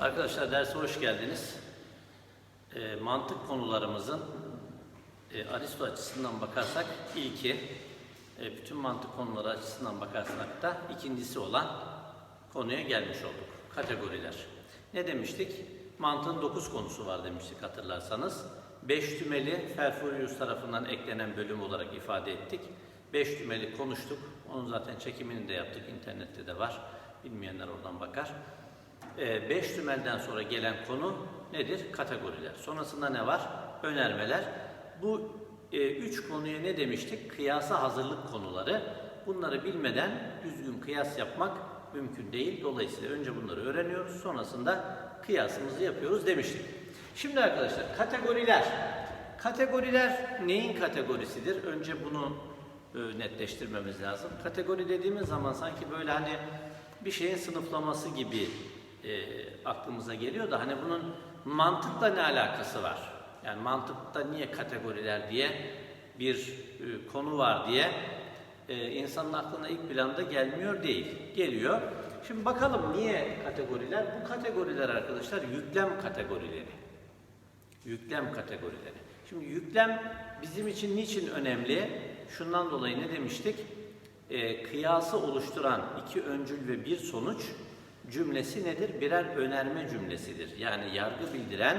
Arkadaşlar derse hoş geldiniz. E, mantık konularımızın e, Aristo açısından bakarsak ilki, e, bütün mantık konuları açısından bakarsak da ikincisi olan konuya gelmiş olduk. Kategoriler. Ne demiştik? Mantığın dokuz konusu var demiştik hatırlarsanız. Beş tümeli Ferfurius tarafından eklenen bölüm olarak ifade ettik. Beş tümeli konuştuk. Onun zaten çekimini de yaptık. İnternette de var. Bilmeyenler oradan bakar. E, beş tümelden sonra gelen konu nedir? Kategoriler. Sonrasında ne var? Önermeler. Bu e, üç konuya ne demiştik? Kıyasa hazırlık konuları. Bunları bilmeden düzgün kıyas yapmak mümkün değil. Dolayısıyla önce bunları öğreniyoruz. Sonrasında kıyasımızı yapıyoruz demiştik. Şimdi arkadaşlar kategoriler. Kategoriler neyin kategorisidir? Önce bunu e, netleştirmemiz lazım. Kategori dediğimiz zaman sanki böyle hani bir şeyin sınıflaması gibi e, aklımıza geliyor da hani bunun mantıkla ne alakası var? Yani mantıkta niye kategoriler diye bir e, konu var diye e, insanın aklına ilk planda gelmiyor değil. Geliyor. Şimdi bakalım niye kategoriler? Bu kategoriler arkadaşlar yüklem kategorileri. Yüklem kategorileri. Şimdi yüklem bizim için niçin önemli? Şundan dolayı ne demiştik? Ee, kıyası oluşturan iki öncül ve bir sonuç cümlesi nedir? Birer önerme cümlesidir. Yani yargı bildiren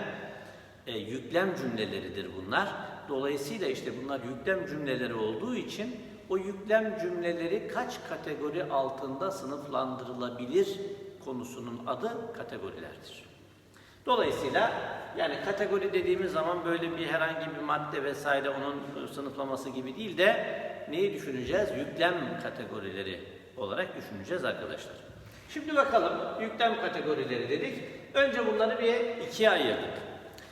e, yüklem cümleleridir bunlar. Dolayısıyla işte bunlar yüklem cümleleri olduğu için o yüklem cümleleri kaç kategori altında sınıflandırılabilir konusunun adı kategorilerdir. Dolayısıyla yani kategori dediğimiz zaman böyle bir herhangi bir madde vesaire onun sınıflaması gibi değil de neyi düşüneceğiz? Yüklem kategorileri olarak düşüneceğiz arkadaşlar. Şimdi bakalım yüklem kategorileri dedik. Önce bunları bir ikiye ayırdık.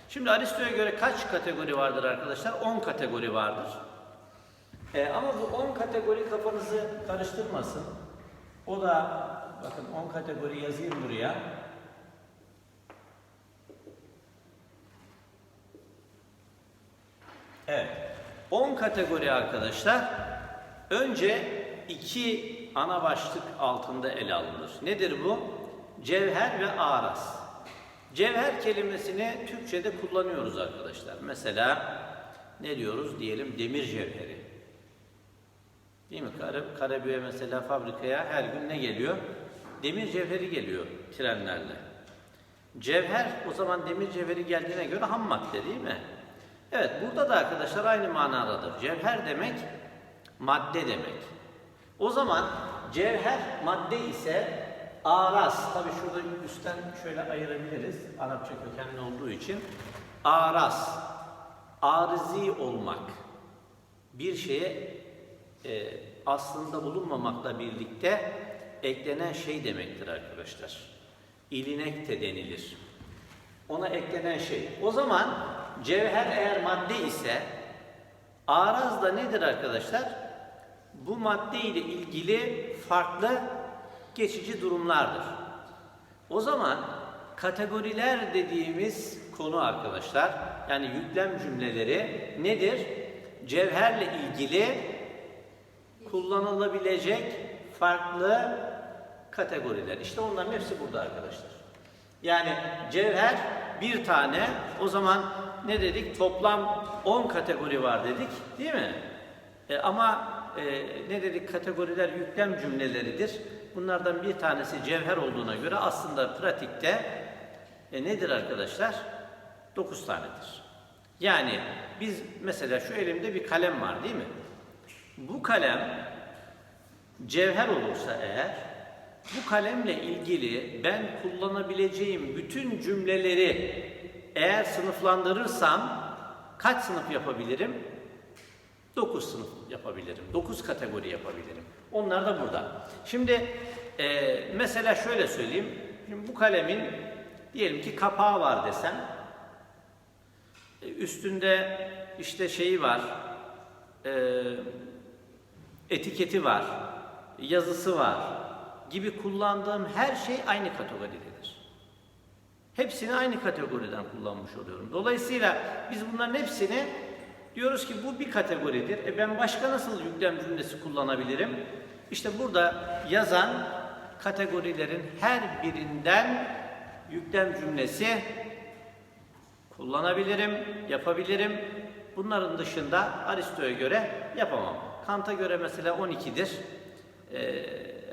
Şimdi Aristo'ya göre kaç kategori vardır arkadaşlar? 10 kategori vardır. Ee, ama bu 10 kategori kafanızı karıştırmasın. O da bakın 10 kategori yazayım buraya. Evet. 10 kategori arkadaşlar. Önce iki ana başlık altında ele alınır. Nedir bu? Cevher ve araz. Cevher kelimesini Türkçe'de kullanıyoruz arkadaşlar. Mesela ne diyoruz? Diyelim demir cevheri. Değil mi? Kara, Karabüye mesela fabrikaya her gün ne geliyor? Demir cevheri geliyor trenlerle. Cevher o zaman demir cevheri geldiğine göre ham madde değil mi? Evet burada da arkadaşlar aynı manadadır. Cevher demek madde demek. O zaman cevher madde ise aras. Tabi şurada üstten şöyle ayırabiliriz. Arapça kökenli olduğu için. Aras. Arızi olmak. Bir şeye e, aslında bulunmamakla birlikte eklenen şey demektir arkadaşlar. İlinek de denilir. Ona eklenen şey. O zaman cevher eğer madde ise araz da nedir arkadaşlar? Bu madde ile ilgili farklı geçici durumlardır. O zaman kategoriler dediğimiz konu arkadaşlar yani yüklem cümleleri nedir? Cevherle ilgili kullanılabilecek farklı kategoriler. İşte onların hepsi burada arkadaşlar. Yani cevher bir tane o zaman ne dedik? Toplam 10 kategori var dedik değil mi? E, ama e, ne dedik? Kategoriler yüklem cümleleridir. Bunlardan bir tanesi cevher olduğuna göre aslında pratikte e, nedir arkadaşlar? 9 tanedir. Yani biz mesela şu elimde bir kalem var değil mi? Bu kalem cevher olursa eğer bu kalemle ilgili ben kullanabileceğim bütün cümleleri eğer sınıflandırırsam kaç sınıf yapabilirim? 9 sınıf yapabilirim. 9 kategori yapabilirim. Onlar da burada. Şimdi e, mesela şöyle söyleyeyim. Şimdi bu kalemin diyelim ki kapağı var desem e, üstünde işte şeyi var e, etiketi var yazısı var gibi kullandığım her şey aynı kategoridedir. Hepsini aynı kategoriden kullanmış oluyorum. Dolayısıyla biz bunların hepsini diyoruz ki bu bir kategoridir. E ben başka nasıl yüklem cümlesi kullanabilirim? İşte burada yazan kategorilerin her birinden yüklem cümlesi kullanabilirim, yapabilirim. Bunların dışında Aristo'ya göre yapamam. Kant'a göre mesela 12'dir. Ee,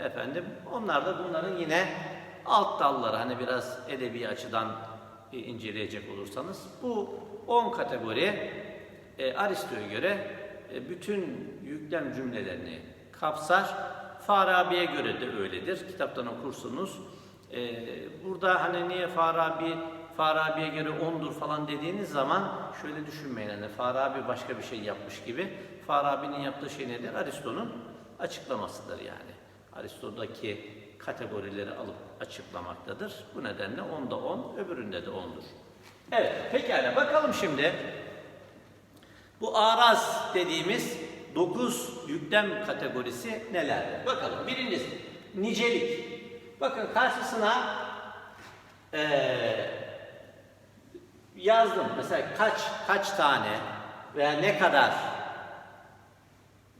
efendim onlar da bunların yine alt dalları hani biraz edebi açıdan e, inceleyecek olursanız bu 10 kategori e, Aristo'ya göre e, bütün yüklem cümlelerini kapsar. Farabi'ye göre de öyledir. Kitaptan okursunuz. E, burada hani niye Farabi Farabi'ye göre 10'dur falan dediğiniz zaman şöyle düşünmeyin hani Farabi başka bir şey yapmış gibi. Farabi'nin yaptığı şey nedir? Aristo'nun açıklamasıdır yani. Aristo'daki kategorileri alıp açıklamaktadır. Bu nedenle 10'da 10, öbüründe de 10'dur. Evet, pekala bakalım şimdi. Bu araz dediğimiz 9 yüklem kategorisi nelerdir? Bakalım. Birincisi nicelik. Bakın karşısına eee yazdım. Mesela kaç kaç tane veya ne kadar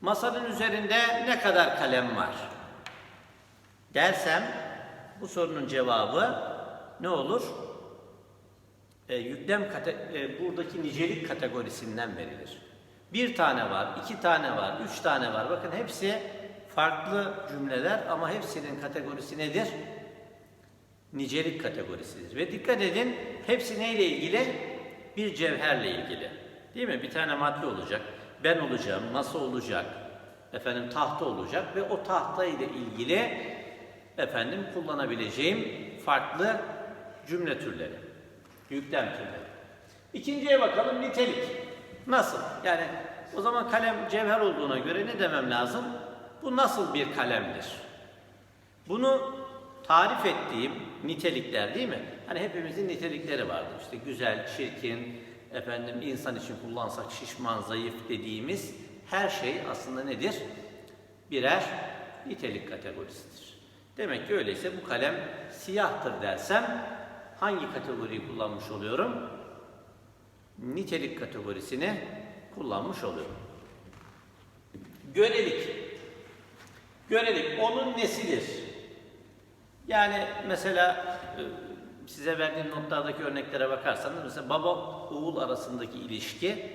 masanın üzerinde ne kadar kalem var dersem bu sorunun cevabı ne olur? E, yüklem e, buradaki nicelik kategorisinden verilir. Bir tane var, iki tane var, üç tane var. Bakın hepsi farklı cümleler ama hepsinin kategorisi nedir? Nicelik kategorisidir. Ve dikkat edin hepsi neyle ilgili? Bir cevherle ilgili. Değil mi? Bir tane madde olacak. Ben olacağım, masa olacak, efendim tahta olacak ve o tahta ile ilgili efendim kullanabileceğim farklı cümle türleri, yüklem türleri. İkinciye bakalım nitelik. Nasıl? Yani o zaman kalem cevher olduğuna göre ne demem lazım? Bu nasıl bir kalemdir? Bunu tarif ettiğim nitelikler değil mi? Hani hepimizin nitelikleri vardır. İşte güzel, çirkin, efendim insan için kullansak şişman, zayıf dediğimiz her şey aslında nedir? Birer nitelik kategorisidir. Demek ki öyleyse bu kalem siyahtır dersem hangi kategoriyi kullanmış oluyorum? Nitelik kategorisini kullanmış oluyorum. Görelik. Görelik onun nesidir? Yani mesela e, size verdiğim notlardaki örneklere bakarsanız mesela baba oğul arasındaki ilişki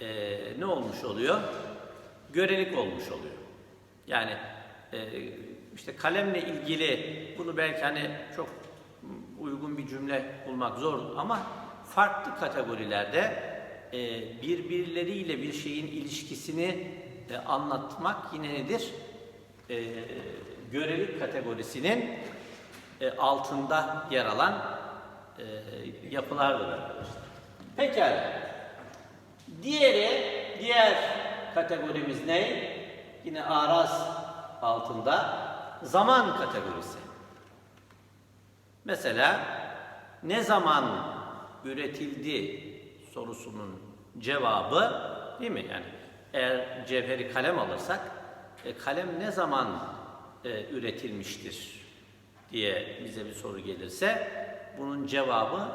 e, ne olmuş oluyor? Görelik olmuş oluyor. Yani e, işte kalemle ilgili bunu belki hani çok uygun bir cümle bulmak zor ama farklı kategorilerde e, birbirleriyle bir şeyin ilişkisini e, anlatmak yine nedir? E, görelik kategorisinin altında yer alan yapılardır arkadaşlar. Pekala. Diğeri, diğer kategorimiz ne? Yine araz altında zaman kategorisi. Mesela ne zaman üretildi sorusunun cevabı değil mi? Yani eğer cevheri kalem alırsak e, kalem ne zaman e, üretilmiştir diye bize bir soru gelirse bunun cevabı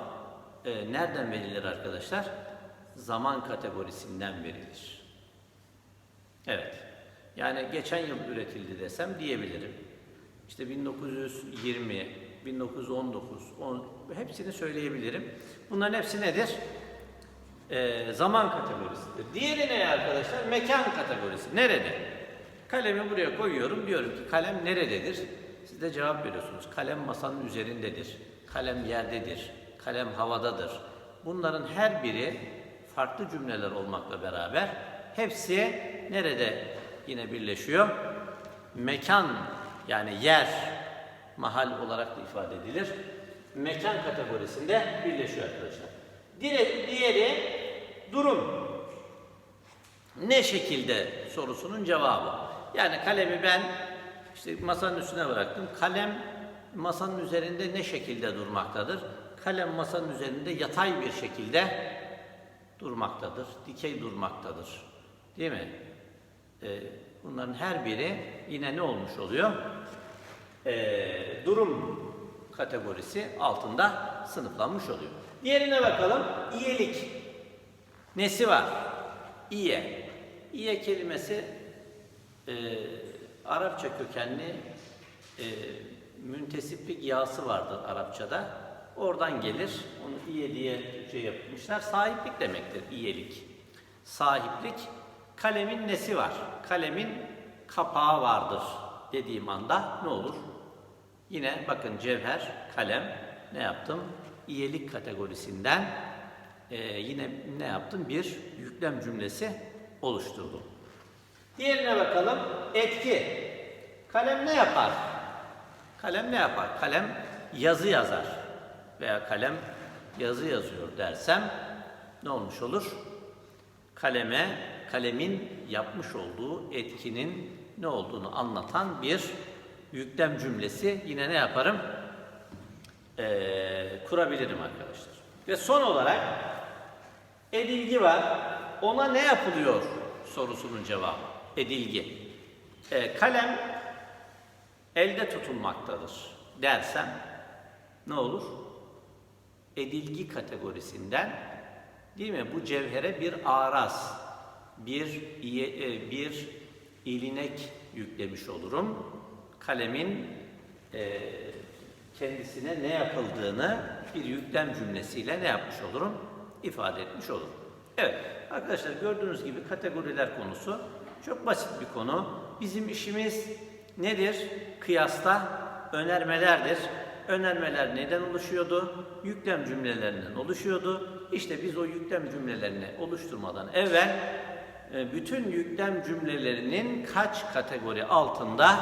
e, nereden verilir arkadaşlar? Zaman kategorisinden verilir. Evet. Yani geçen yıl üretildi desem diyebilirim. İşte 1920, 1919, 10, hepsini söyleyebilirim. Bunların hepsi nedir? Ee, zaman kategorisidir. Diğeri ne arkadaşlar? Mekan kategorisi. Nerede? Kalemi buraya koyuyorum. Diyorum ki kalem nerededir? Siz de cevap veriyorsunuz. Kalem masanın üzerindedir. Kalem yerdedir. Kalem havadadır. Bunların her biri farklı cümleler olmakla beraber hepsi nerede yine birleşiyor? Mekan yani yer, mahal olarak da ifade edilir. Mekan kategorisinde birleşiyor arkadaşlar. Diğeri, diğeri durum. Ne şekilde sorusunun cevabı. Yani kalemi ben işte masanın üstüne bıraktım. Kalem masanın üzerinde ne şekilde durmaktadır? Kalem masanın üzerinde yatay bir şekilde durmaktadır. Dikey durmaktadır. Değil mi? Ee, bunların her biri yine ne olmuş oluyor? Ee, durum kategorisi altında sınıflanmış oluyor. Diğerine bakalım. İyelik. Nesi var? İye. İye kelimesi e, Arapça kökenli e, müntesiplik yağısı vardır Arapçada. oradan gelir. Onu iye diye Türkçe yapmışlar. Sahiplik demektir iyelik. Sahiplik kalemin nesi var? Kalemin kapağı vardır dediğim anda ne olur? Yine bakın cevher, kalem ne yaptım? İyelik kategorisinden e, yine ne yaptım? Bir yüklem cümlesi oluşturdum. Diğerine bakalım. Etki. Kalem ne yapar? Kalem ne yapar? Kalem yazı yazar. Veya kalem yazı yazıyor dersem ne olmuş olur? Kaleme, kalemin yapmış olduğu etkinin ne olduğunu anlatan bir yüklem cümlesi yine ne yaparım? Ee, kurabilirim arkadaşlar. Ve son olarak edilgi var. Ona ne yapılıyor sorusunun cevabı. Edilgi. Ee, kalem elde tutulmaktadır dersem ne olur? Edilgi kategorisinden değil mi? Bu cevhere bir araz, bir e, bir ilinek yüklemiş olurum. Kalemin e, kendisine ne yapıldığını bir yüklem cümlesiyle ne yapmış olurum? ifade etmiş olurum. Evet arkadaşlar gördüğünüz gibi kategoriler konusu çok basit bir konu. Bizim işimiz nedir? Kıyasta önermelerdir. Önermeler neden oluşuyordu? Yüklem cümlelerinden oluşuyordu. İşte biz o yüklem cümlelerini oluşturmadan evvel e, bütün yüklem cümlelerinin kaç kategori altında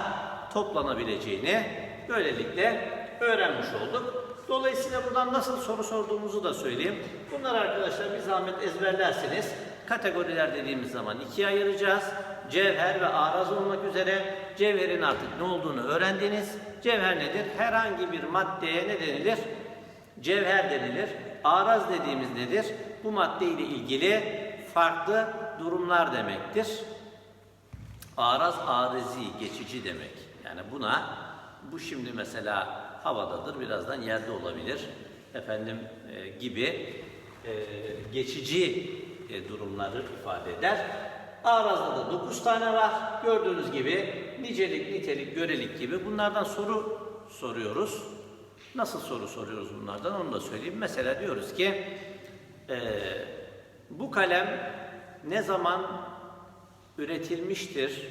toplanabileceğini böylelikle öğrenmiş olduk. Dolayısıyla buradan nasıl soru sorduğumuzu da söyleyeyim. Bunlar arkadaşlar bir zahmet ezberlerseniz kategoriler dediğimiz zaman ikiye ayıracağız. Cevher ve araz olmak üzere cevherin artık ne olduğunu öğrendiniz. Cevher nedir? Herhangi bir maddeye ne denilir? Cevher denilir. Araz dediğimiz nedir? Bu madde ile ilgili farklı durumlar demektir. Araz arizi, geçici demek. Yani buna bu şimdi mesela havadadır, birazdan yerde olabilir. Efendim e, gibi e, geçici e, durumları ifade eder. Arazda da 9 tane var. Gördüğünüz gibi nicelik, nitelik, görelik gibi bunlardan soru soruyoruz. Nasıl soru soruyoruz bunlardan onu da söyleyeyim. Mesela diyoruz ki e, bu kalem ne zaman üretilmiştir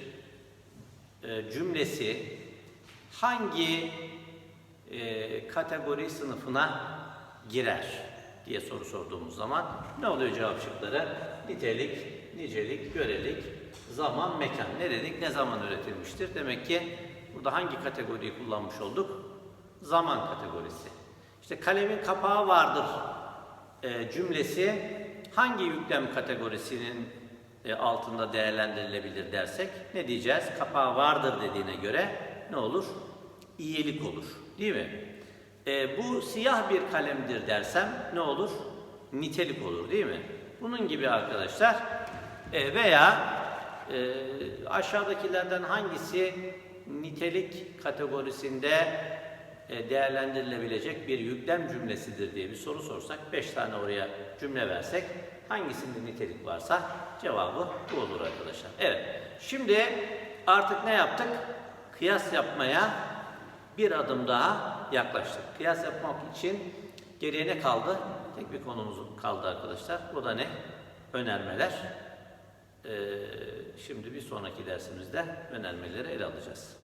e, cümlesi hangi e, kategori sınıfına girer diye soru sorduğumuz zaman ne oluyor cevap şıkları? Nitelik, nicelik, görelik, zaman, mekan. Ne dedik? Ne zaman üretilmiştir? Demek ki burada hangi kategoriyi kullanmış olduk? Zaman kategorisi. İşte kalemin kapağı vardır e, cümlesi hangi yüklem kategorisinin altında değerlendirilebilir dersek ne diyeceğiz? Kapağı vardır dediğine göre ne olur? İyilik olur. Değil mi? E, bu siyah bir kalemdir dersem ne olur? Nitelik olur değil mi? Bunun gibi arkadaşlar e, veya e, aşağıdakilerden hangisi nitelik kategorisinde e, değerlendirilebilecek bir yüklem cümlesidir diye bir soru sorsak, beş tane oraya cümle versek, hangisinde nitelik varsa cevabı bu olur arkadaşlar. Evet, şimdi artık ne yaptık? Kıyas yapmaya bir adım daha yaklaştık. Kıyas yapmak için geriye ne kaldı? Tek bir konumuz kaldı arkadaşlar. O da ne? Önermeler. Ee, şimdi bir sonraki dersimizde önermeleri ele alacağız.